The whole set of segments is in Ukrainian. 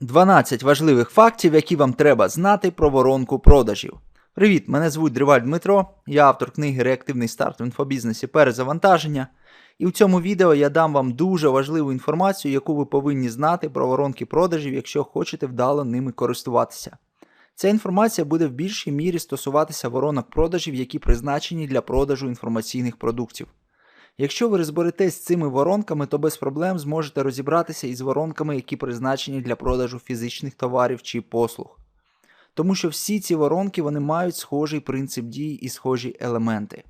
12 важливих фактів, які вам треба знати про воронку продажів. Привіт, мене звуть Дриваль Дмитро, я автор книги Реактивний старт в інфобізнесі перезавантаження. І в цьому відео я дам вам дуже важливу інформацію, яку ви повинні знати про воронки продажів, якщо хочете вдало ними користуватися. Ця інформація буде в більшій мірі стосуватися воронок продажів, які призначені для продажу інформаційних продуктів. Якщо ви розберетесь з цими воронками, то без проблем зможете розібратися із воронками, які призначені для продажу фізичних товарів чи послуг. Тому що всі ці воронки вони мають схожий принцип дії і схожі елементи.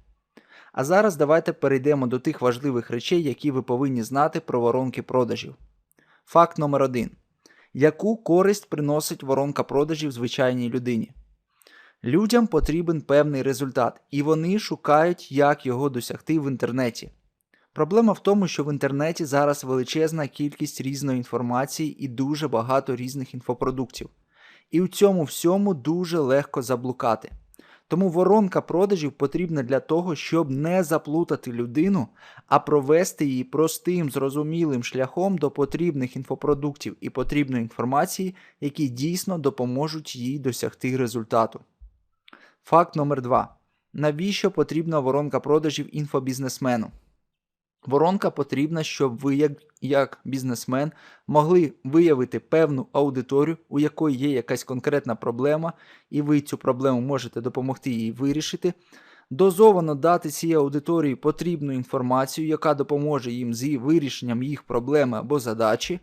А зараз давайте перейдемо до тих важливих речей, які ви повинні знати про воронки продажів. Факт номер 1 Яку користь приносить воронка продажів звичайній людині? Людям потрібен певний результат, і вони шукають, як його досягти в інтернеті. Проблема в тому, що в інтернеті зараз величезна кількість різної інформації і дуже багато різних інфопродуктів. І у цьому всьому дуже легко заблукати. Тому воронка продажів потрібна для того, щоб не заплутати людину, а провести її простим, зрозумілим шляхом до потрібних інфопродуктів і потрібної інформації, які дійсно допоможуть їй досягти результату. Факт номер 2. Навіщо потрібна воронка продажів інфобізнесмену? Воронка потрібна, щоб ви, як, як бізнесмен, могли виявити певну аудиторію, у якої є якась конкретна проблема, і ви цю проблему можете допомогти їй вирішити. Дозовано дати цій аудиторії потрібну інформацію, яка допоможе їм з вирішенням їх проблеми або задачі,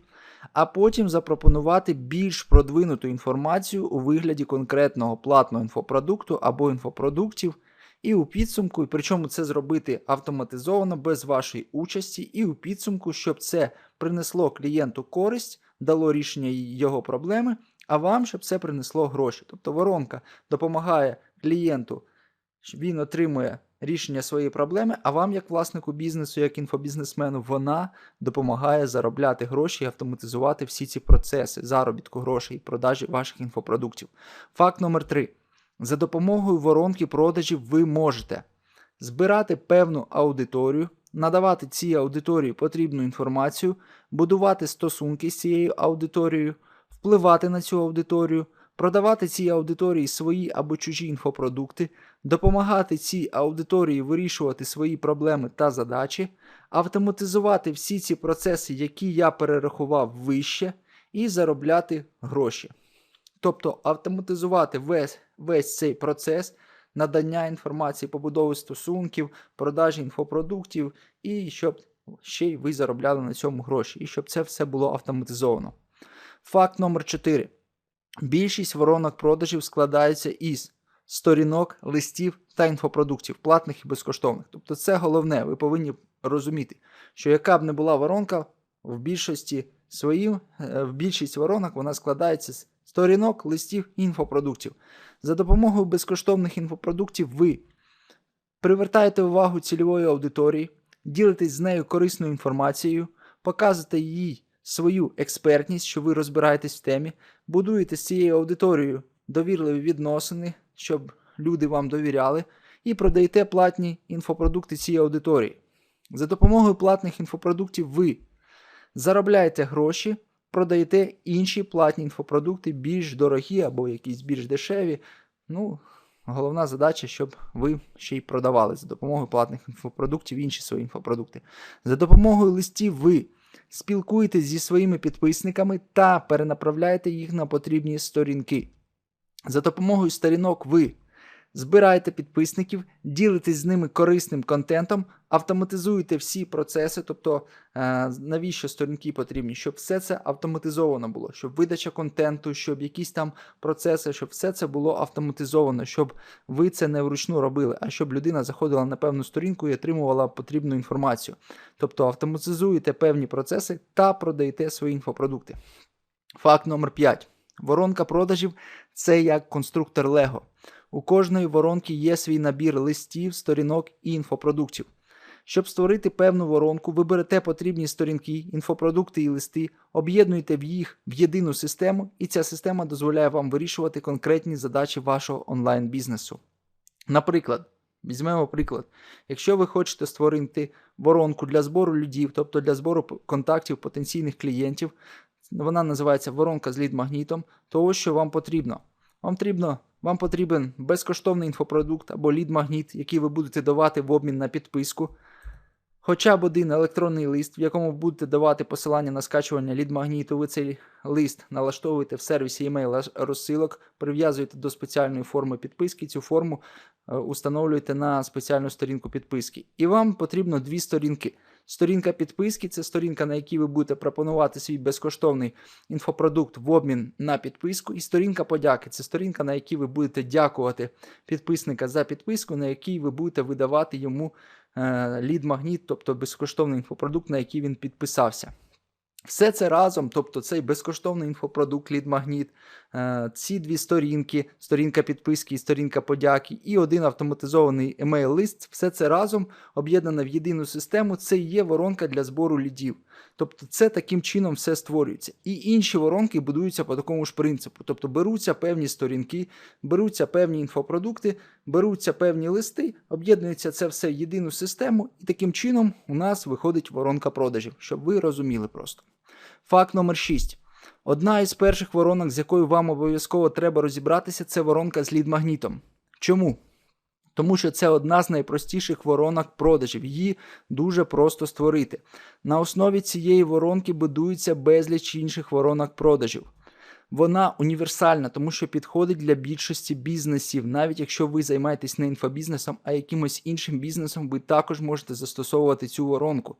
а потім запропонувати більш продвинуту інформацію у вигляді конкретного платного інфопродукту або інфопродуктів. І у підсумку, і причому це зробити автоматизовано без вашої участі, і у підсумку, щоб це принесло клієнту користь, дало рішення його проблеми, а вам, щоб це принесло гроші. Тобто воронка допомагає клієнту, він отримує рішення своєї проблеми, а вам, як власнику бізнесу, як інфобізнесмену, вона допомагає заробляти гроші і автоматизувати всі ці процеси заробітку грошей і продажі ваших інфопродуктів. Факт номер 3 за допомогою воронки продажів ви можете збирати певну аудиторію, надавати цій аудиторії потрібну інформацію, будувати стосунки з цією аудиторією, впливати на цю аудиторію, продавати цій аудиторії свої або чужі інфопродукти, допомагати цій аудиторії вирішувати свої проблеми та задачі, автоматизувати всі ці процеси, які я перерахував вище, і заробляти гроші. Тобто автоматизувати весь весь цей процес надання інформації, побудови стосунків, продажі інфопродуктів, і щоб ще й ви заробляли на цьому гроші, і щоб це все було автоматизовано. Факт номер 4. Більшість воронок продажів складаються із сторінок, листів та інфопродуктів, платних і безкоштовних. Тобто, це головне, ви повинні розуміти, що яка б не була воронка, в більшості своїм, е, в більшість воронок вона складається з сторінок, листів інфопродуктів. За допомогою безкоштовних інфопродуктів ви привертаєте увагу цільової аудиторії, ділитесь з нею корисною інформацією, показуєте їй свою експертність, що ви розбираєтесь в темі, будуєте з цією аудиторією довірливі відносини, щоб люди вам довіряли, і продаєте платні інфопродукти цієї аудиторії. За допомогою платних інфопродуктів ви заробляєте гроші продаєте інші платні інфопродукти, більш дорогі або якісь більш дешеві. Ну, Головна задача, щоб ви ще й продавали за допомогою платних інфопродуктів інші свої інфопродукти. За допомогою листів ви спілкуєтесь зі своїми підписниками та перенаправляєте їх на потрібні сторінки. За допомогою сторінок ви збираєте підписників, ділитесь з ними корисним контентом, автоматизуєте всі процеси, тобто е, навіщо сторінки потрібні, щоб все це автоматизовано було, щоб видача контенту, щоб якісь там процеси, щоб все це було автоматизовано, щоб ви це не вручну робили, а щоб людина заходила на певну сторінку і отримувала потрібну інформацію. Тобто автоматизуєте певні процеси та продаєте свої інфопродукти. Факт номер 5. Воронка продажів це як конструктор Лего. У кожної воронки є свій набір листів, сторінок і інфопродуктів. Щоб створити певну воронку, ви берете потрібні сторінки, інфопродукти і листи, об'єднуєте в їх в єдину систему, і ця система дозволяє вам вирішувати конкретні задачі вашого онлайн-бізнесу. Наприклад, візьмемо приклад, якщо ви хочете створити воронку для збору людей, тобто для збору контактів потенційних клієнтів, Вона називається воронка з лід-магнітом. То ось що вам потрібно. Вам потрібно. Вам потрібен безкоштовний інфопродукт або лід-магніт, який ви будете давати в обмін на підписку. Хоча б один електронний лист, в якому будете давати посилання на скачування лід-магніту. Ви цей лист налаштовуєте в сервісі email розсилок, прив'язуєте до спеціальної форми підписки. Цю форму е, установлюєте на спеціальну сторінку підписки. І вам потрібно дві сторінки. Сторінка підписки це сторінка, на якій ви будете пропонувати свій безкоштовний інфопродукт в обмін на підписку. І сторінка подяки це сторінка, на якій ви будете дякувати підписника за підписку, на якій ви будете видавати йому лід-магніт, тобто безкоштовний інфопродукт, на який він підписався. Все це разом, тобто цей безкоштовний інфопродукт, лід-магніт, е, ці дві сторінки, сторінка підписки і сторінка подяки, і один автоматизований емейл-лист, все це разом об'єднане в єдину систему. Це є воронка для збору лідів. Тобто це таким чином все створюється. І інші воронки будуються по такому ж принципу. Тобто беруться певні сторінки, беруться певні інфопродукти, беруться певні листи, об'єднується це все в єдину систему, і таким чином у нас виходить воронка продажів, щоб ви розуміли просто. Факт номер 6. Одна із перших воронок, з якою вам обов'язково треба розібратися, це воронка з лід-магнітом. Чому? Тому що це одна з найпростіших воронок продажів. Її дуже просто створити. На основі цієї воронки будується безліч інших воронок продажів. Вона універсальна, тому що підходить для більшості бізнесів. Навіть якщо ви займаєтесь не інфобізнесом, а якимось іншим бізнесом, ви також можете застосовувати цю воронку.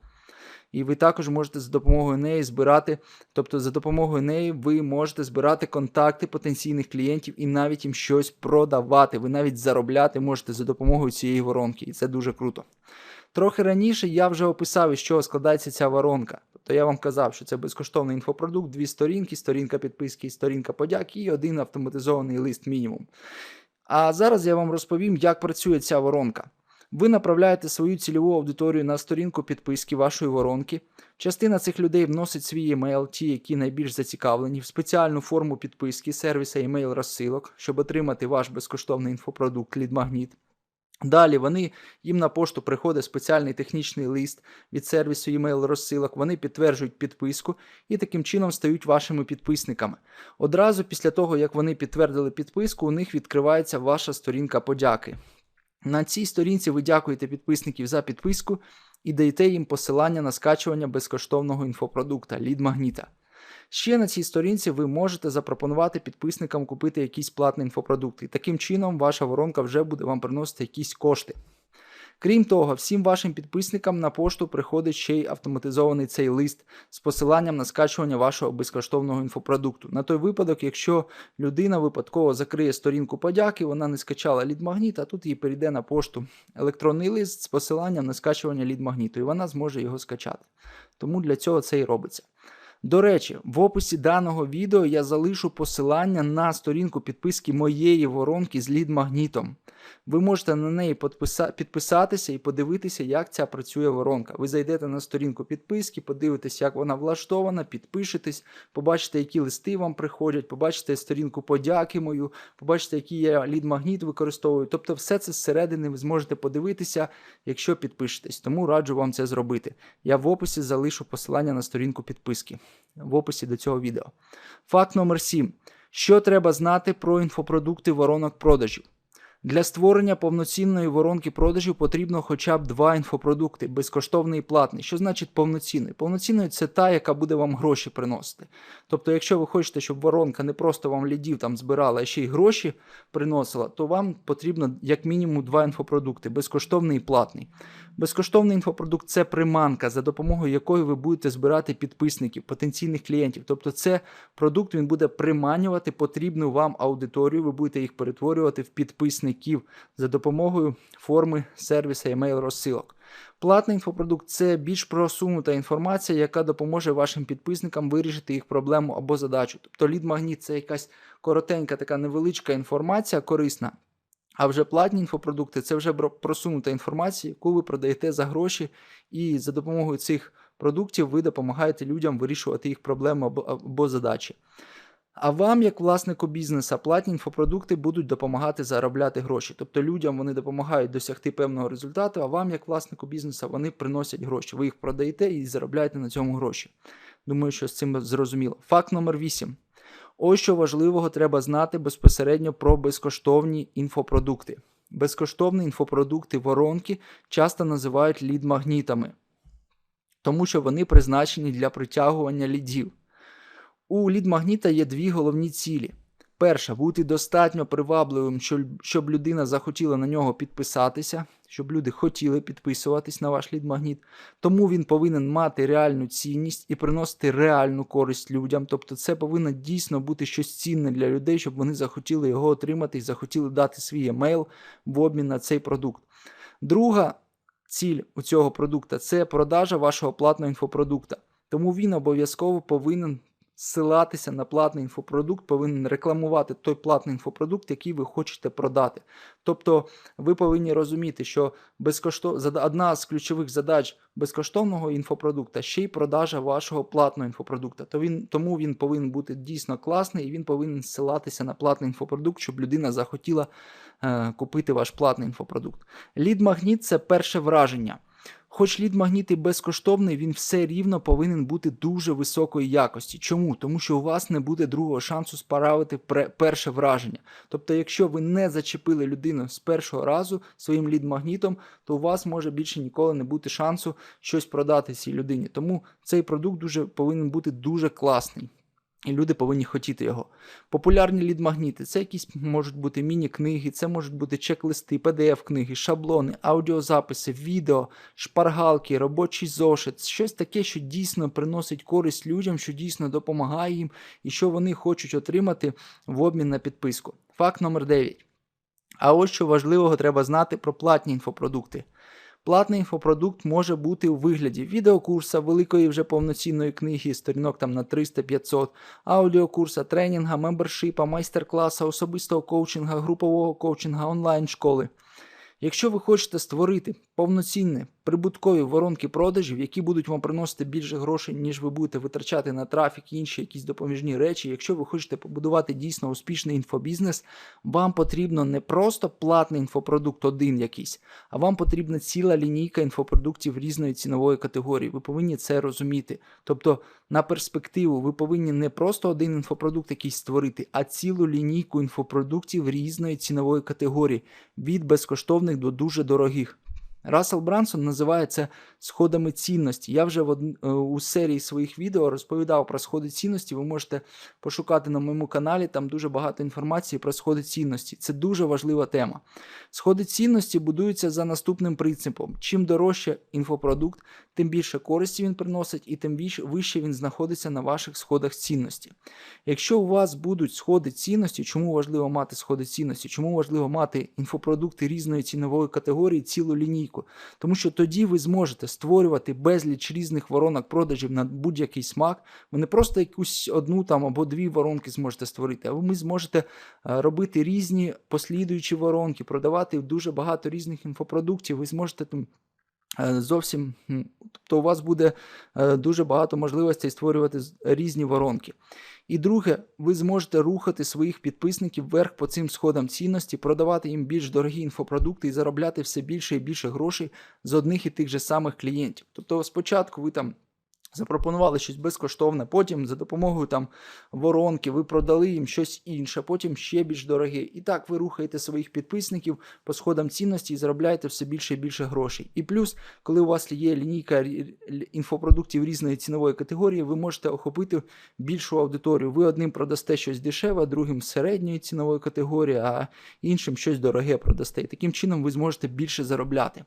І ви також можете за допомогою неї збирати, тобто за допомогою неї ви можете збирати контакти потенційних клієнтів і навіть їм щось продавати. Ви навіть заробляти можете за допомогою цієї воронки, і це дуже круто. Трохи раніше я вже описав, із чого складається ця воронка. Тобто я вам казав, що це безкоштовний інфопродукт, дві сторінки, сторінка підписки, сторінка подяки і один автоматизований лист мінімум. А зараз я вам розповім, як працює ця воронка. Ви направляєте свою цільову аудиторію на сторінку підписки вашої воронки. Частина цих людей вносить свій емейл, ті, які найбільш зацікавлені, в спеціальну форму підписки сервіса емейл розсилок, щоб отримати ваш безкоштовний інфопродукт лідмагніт. Далі вони їм на пошту приходить спеціальний технічний лист від сервісу email розсилок, вони підтверджують підписку і таким чином стають вашими підписниками. Одразу після того, як вони підтвердили підписку, у них відкривається ваша сторінка подяки. На цій сторінці ви дякуєте підписників за підписку і даєте їм посилання на скачування безкоштовного інфопродукта лід-магніта. Ще на цій сторінці ви можете запропонувати підписникам купити якийсь платний інфопродукт, і таким чином ваша воронка вже буде вам приносити якісь кошти. Крім того, всім вашим підписникам на пошту приходить ще й автоматизований цей лист з посиланням на скачування вашого безкоштовного інфопродукту. На той випадок, якщо людина випадково закриє сторінку подяки, вона не скачала лід-магніт, а тут їй перейде на пошту електронний лист з посиланням на скачування лід-магніту, і вона зможе його скачати. Тому для цього це і робиться. До речі, в описі даного відео я залишу посилання на сторінку підписки моєї воронки з лід-магнітом. Ви можете на неї підписатися і подивитися, як ця працює воронка. Ви зайдете на сторінку підписки, подивитесь, як вона влаштована, підпишетесь, побачите, які листи вам приходять, побачите сторінку подяки мою, побачите, який я лід-магніт використовую. Тобто, все це зсередини ви зможете подивитися, якщо підпишетесь. Тому раджу вам це зробити. Я в описі залишу посилання на сторінку підписки в описі до цього відео. Факт номер 7. Що треба знати про інфопродукти воронок продажів? Для створення повноцінної воронки продажів потрібно хоча б два інфопродукти безкоштовний і платний. Що значить повноцінний? Повноцінний це та, яка буде вам гроші приносити. Тобто, якщо ви хочете, щоб воронка не просто вам лідів там збирала, а ще й гроші приносила, то вам потрібно як мінімум два інфопродукти безкоштовний і платний. Безкоштовний інфопродукт це приманка, за допомогою якої ви будете збирати підписників, потенційних клієнтів. Тобто, це продукт він буде приманювати потрібну вам аудиторію, ви будете їх перетворювати в підписників за допомогою форми сервіса email розсилок. Платний інфопродукт це більш просунута інформація, яка допоможе вашим підписникам вирішити їх проблему або задачу. Тобто лід-магніт це якась коротенька, така невеличка інформація, корисна. А вже платні інфопродукти це вже просунута інформація, яку ви продаєте за гроші, і за допомогою цих продуктів ви допомагаєте людям вирішувати їх проблеми або, задачі. А вам, як власнику бізнесу, платні інфопродукти будуть допомагати заробляти гроші. Тобто людям вони допомагають досягти певного результату, а вам, як власнику бізнесу, вони приносять гроші. Ви їх продаєте і заробляєте на цьому гроші. Думаю, що з цим зрозуміло. Факт номер 8. Ось що важливого треба знати безпосередньо про безкоштовні інфопродукти. Безкоштовні інфопродукти воронки часто називають лід-магнітами, тому що вони призначені для притягування лідів. У лід-магніта є дві головні цілі. Перша бути достатньо привабливим, щоб людина захотіла на нього підписатися, щоб люди хотіли підписуватись на ваш лід-магніт. Тому він повинен мати реальну цінність і приносити реальну користь людям. Тобто, це повинно дійсно бути щось цінне для людей, щоб вони захотіли його отримати і захотіли дати свій емейл в обмін на цей продукт. Друга ціль у цього продукту це продажа вашого платного інфопродукта. Тому він обов'язково повинен ссилатися на платний інфопродукт, повинен рекламувати той платний інфопродукт, який ви хочете продати. Тобто ви повинні розуміти, що безкоштов... одна з ключових задач безкоштовного інфопродукта ще й продажа вашого платного інфопродукта. То він... Тому він повинен бути дійсно класний і він повинен ссилатися на платний інфопродукт, щоб людина захотіла е, купити ваш платний інфопродукт. Лід-магніт це перше враження. Хоч лід магніт і безкоштовний, він все рівно повинен бути дуже високої якості. Чому? Тому що у вас не буде другого шансу справити перше враження. Тобто, якщо ви не зачепили людину з першого разу своїм лід-магнітом, то у вас може більше ніколи не бути шансу щось продати цій людині. Тому цей продукт дуже повинен бути дуже класний. І люди повинні хотіти його. Популярні лід-магніти це якісь можуть бути міні-книги, це можуть бути чек-листи, PDF-книги, шаблони, аудіозаписи, відео, шпаргалки, робочий зошит, щось таке, що дійсно приносить користь людям, що дійсно допомагає їм і що вони хочуть отримати в обмін на підписку. Факт номер 9. А ось що важливого треба знати про платні інфопродукти. Платний інфопродукт може бути у вигляді відеокурса, великої вже повноцінної книги, сторінок там на 300-500, аудіокурса, тренінга, мембершипа, майстер-класа, особистого коучинга, групового коучинга, онлайн-школи. Якщо ви хочете створити повноцінні прибуткові воронки продажів, які будуть вам приносити більше грошей, ніж ви будете витрачати на трафік і інші якісь допоміжні речі, якщо ви хочете побудувати дійсно успішний інфобізнес, вам потрібно не просто платний інфопродукт один якийсь, а вам потрібна ціла лінійка інфопродуктів різної цінової категорії. Ви повинні це розуміти. Тобто, на перспективу ви повинні не просто один інфопродукт якийсь створити, а цілу лінійку інфопродуктів різної цінової категорії від безкоштовних до дуже дорогих. Рассел Брансон називає це сходами цінності. Я вже в од... Е, у серії своїх відео розповідав про сходи цінності. Ви можете пошукати на моєму каналі, там дуже багато інформації про сходи цінності. Це дуже важлива тема. Сходи цінності будуються за наступним принципом: чим дорожче інфопродукт, тим більше користі він приносить, і тим вище він знаходиться на ваших сходах цінності. Якщо у вас будуть сходи цінності, чому важливо мати сходи цінності? Чому важливо мати інфопродукти різної цінової категорії, цілу лінійку? Тому що тоді ви зможете створювати безліч різних воронок продажів на будь-який смак. Ви не просто якусь одну там або дві воронки зможете створити, а ви зможете е, робити різні послідуючі воронки, продавати дуже багато різних інфопродуктів. Ви зможете там. Е, зовсім, тобто у вас буде е, дуже багато можливостей створювати різні воронки. І друге, ви зможете рухати своїх підписників вверх по цим сходам цінності, продавати їм більш дорогі інфопродукти і заробляти все більше і більше грошей з одних і тих же самих клієнтів. Тобто, спочатку ви там Запропонували щось безкоштовне, потім за допомогою там воронки ви продали їм щось інше, потім ще більш дороге. І так ви рухаєте своїх підписників по сходам цінності і заробляєте все більше і більше грошей. І плюс, коли у вас є лінійка інфопродуктів різної цінової категорії, ви можете охопити більшу аудиторію. Ви одним продасте щось дешеве, другим середньої цінової категорії, а іншим щось дороге продасте. І таким чином ви зможете більше заробляти.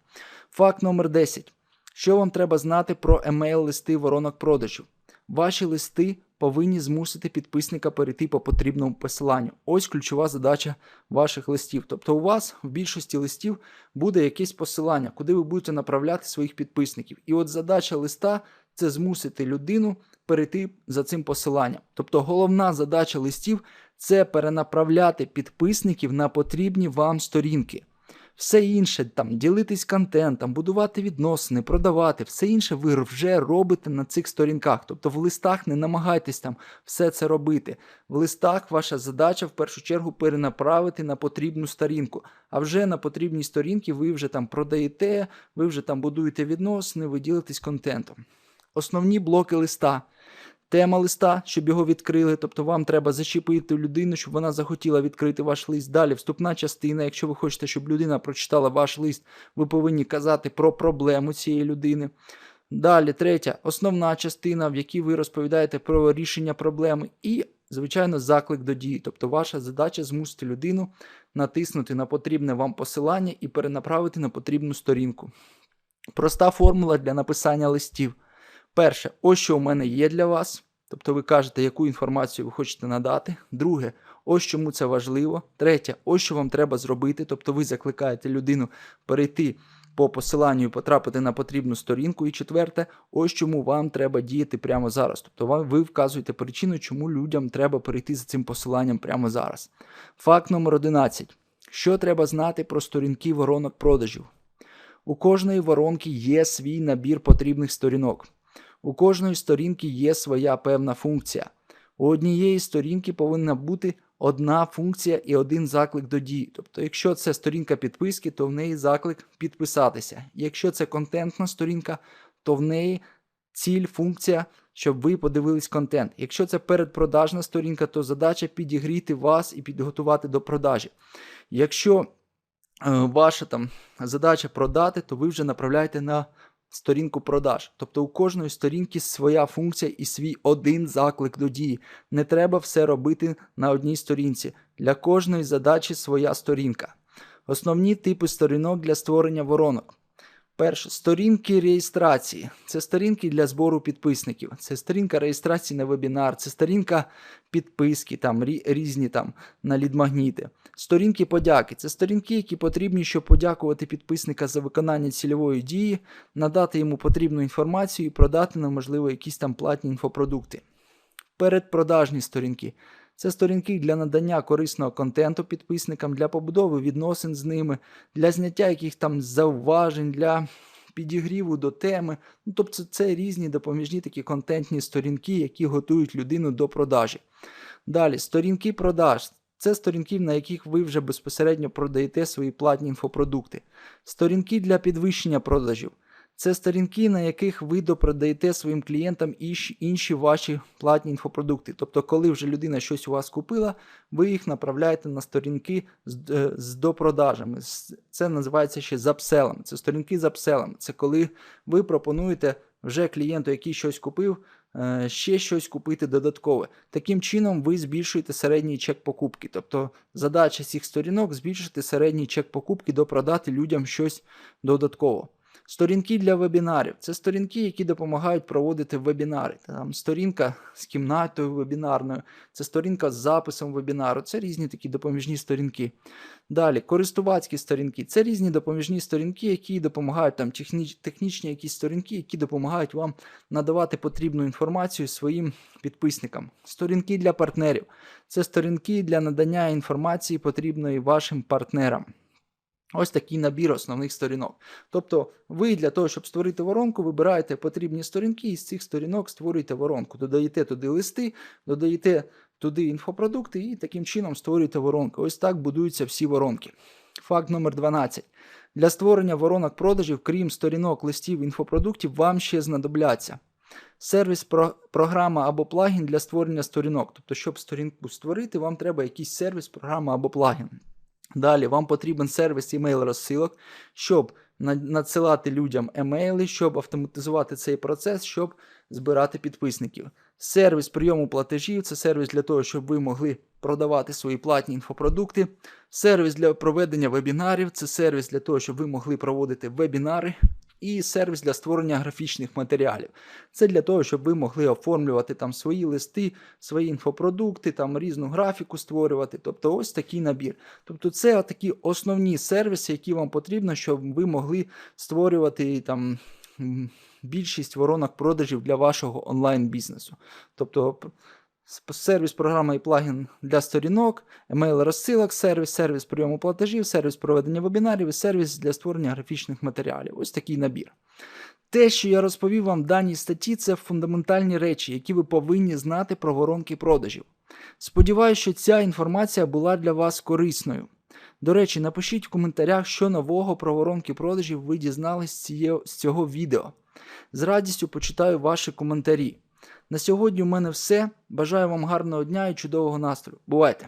Факт номер 10. Що вам треба знати про емейл-листи воронок продажів? Ваші листи повинні змусити підписника перейти по потрібному посиланню. Ось ключова задача ваших листів. Тобто, у вас в більшості листів буде якесь посилання, куди ви будете направляти своїх підписників. І от задача листа це змусити людину перейти за цим посиланням. Тобто, головна задача листів це перенаправляти підписників на потрібні вам сторінки. Все інше, там, ділитись контентом, будувати відносини, продавати, все інше ви вже робите на цих сторінках. Тобто в листах не намагайтесь там все це робити. В листах ваша задача в першу чергу перенаправити на потрібну сторінку. А вже на потрібній сторінці ви вже там продаєте, ви вже там будуєте відносини, ви ділитесь контентом. Основні блоки листа тема листа, щоб його відкрили. Тобто вам треба зачепити людину, щоб вона захотіла відкрити ваш лист. Далі вступна частина. Якщо ви хочете, щоб людина прочитала ваш лист, ви повинні казати про проблему цієї людини. Далі, третя, основна частина, в якій ви розповідаєте про рішення проблеми, і, звичайно, заклик до дії. Тобто, ваша задача змусити людину натиснути на потрібне вам посилання і перенаправити на потрібну сторінку. Проста формула для написання листів. Перше, ось що у мене є для вас. Тобто ви кажете, яку інформацію ви хочете надати. Друге, ось чому це важливо. Третє, ось що вам треба зробити. Тобто ви закликаєте людину перейти по посиланню і потрапити на потрібну сторінку. І четверте, ось чому вам треба діяти прямо зараз. Тобто ви вказуєте причину, чому людям треба перейти за цим посиланням прямо зараз. Факт номер 11. Що треба знати про сторінки воронок продажів? У кожної воронки є свій набір потрібних сторінок. У кожної сторінки є своя певна функція. У однієї сторінки повинна бути одна функція і один заклик до дії. Тобто, якщо це сторінка підписки, то в неї заклик підписатися. Якщо це контентна сторінка, то в неї ціль, функція, щоб ви подивились контент. Якщо це передпродажна сторінка, то задача підігріти вас і підготувати до продажі. Якщо е, ваша там задача продати, то ви вже направляєте на сторінку продаж. Тобто у кожної сторінки своя функція і свій один заклик до дії. Не треба все робити на одній сторінці. Для кожної задачі своя сторінка. Основні типи сторінок для створення воронок. Перше, сторінки реєстрації. Це сторінки для збору підписників. Це сторінка реєстрації на вебінар, це сторінка підписки, там рі- різні там на лідмагніти. Сторінки подяки. Це сторінки, які потрібні, щоб подякувати підписника за виконання цільової дії, надати йому потрібну інформацію і продати нам, можливо, якісь там платні інфопродукти. Передпродажні сторінки. Це сторінки для надання корисного контенту підписникам, для побудови відносин з ними, для зняття яких там зауважень, для підігріву до теми. Ну, тобто це різні допоміжні такі контентні сторінки, які готують людину до продажі. Далі, сторінки продаж. Це сторінки, на яких ви вже безпосередньо продаєте свої платні інфопродукти. Сторінки для підвищення продажів. Це сторінки, на яких ви допродаєте своїм клієнтам інші ваші платні інфопродукти. Тобто, коли вже людина щось у вас купила, ви їх направляєте на сторінки з, е, допродажами. Це називається ще запселом. Це сторінки з апселом. Це коли ви пропонуєте вже клієнту, який щось купив, е, ще щось купити додаткове. Таким чином, ви збільшуєте середній чек покупки. Тобто задача цих сторінок збільшити середній чек покупки, допродати людям щось додатково. Сторінки для вебінарів це сторінки, які допомагають проводити вебінари. Там сторінка з кімнатою вебінарною, це сторінка з записом вебінару, це різні такі допоміжні сторінки. Далі, користувацькі сторінки це різні допоміжні сторінки, які допомагають там техні- технічні якісь сторінки, які допомагають вам надавати потрібну інформацію своїм підписникам. Сторінки для партнерів це сторінки для надання інформації потрібної вашим партнерам. Ось такий набір основних сторінок. Тобто, ви для того, щоб створити воронку, вибираєте потрібні сторінки, і з цих сторінок створюєте воронку. Додаєте туди листи, додаєте туди інфопродукти і таким чином створюєте воронку. Ось так будуються всі воронки. Факт номер 12. Для створення воронок продажів, крім сторінок, листів, інфопродуктів, вам ще знадобляться сервіс, програма або плагін для створення сторінок. Тобто, щоб сторінку створити, вам треба якийсь сервіс, програма або плагін. Далі вам потрібен сервіс емейл розсилок, щоб надсилати людям емейли, щоб автоматизувати цей процес, щоб збирати підписників. Сервіс прийому платежів це сервіс для того, щоб ви могли продавати свої платні інфопродукти. Сервіс для проведення вебінарів це сервіс для того, щоб ви могли проводити вебінари. І сервіс для створення графічних матеріалів. Це для того, щоб ви могли оформлювати там свої листи, свої інфопродукти, там різну графіку створювати. Тобто ось такий набір. Тобто це такі основні сервіси, які вам потрібно, щоб ви могли створювати там більшість воронок продажів для вашого онлайн-бізнесу. Тобто сервіс програма і плагін для сторінок, емейл розсилок, сервіс, сервіс прийому платежів, сервіс проведення вебінарів і сервіс для створення графічних матеріалів. Ось такий набір. Те, що я розповів вам в даній статті, це фундаментальні речі, які ви повинні знати про воронки продажів. Сподіваюся, що ця інформація була для вас корисною. До речі, напишіть в коментарях, що нового про воронки продажів ви дізнались з цього відео. З радістю почитаю ваші коментарі. На сьогодні у мене все. Бажаю вам гарного дня і чудового настрою. Бувайте!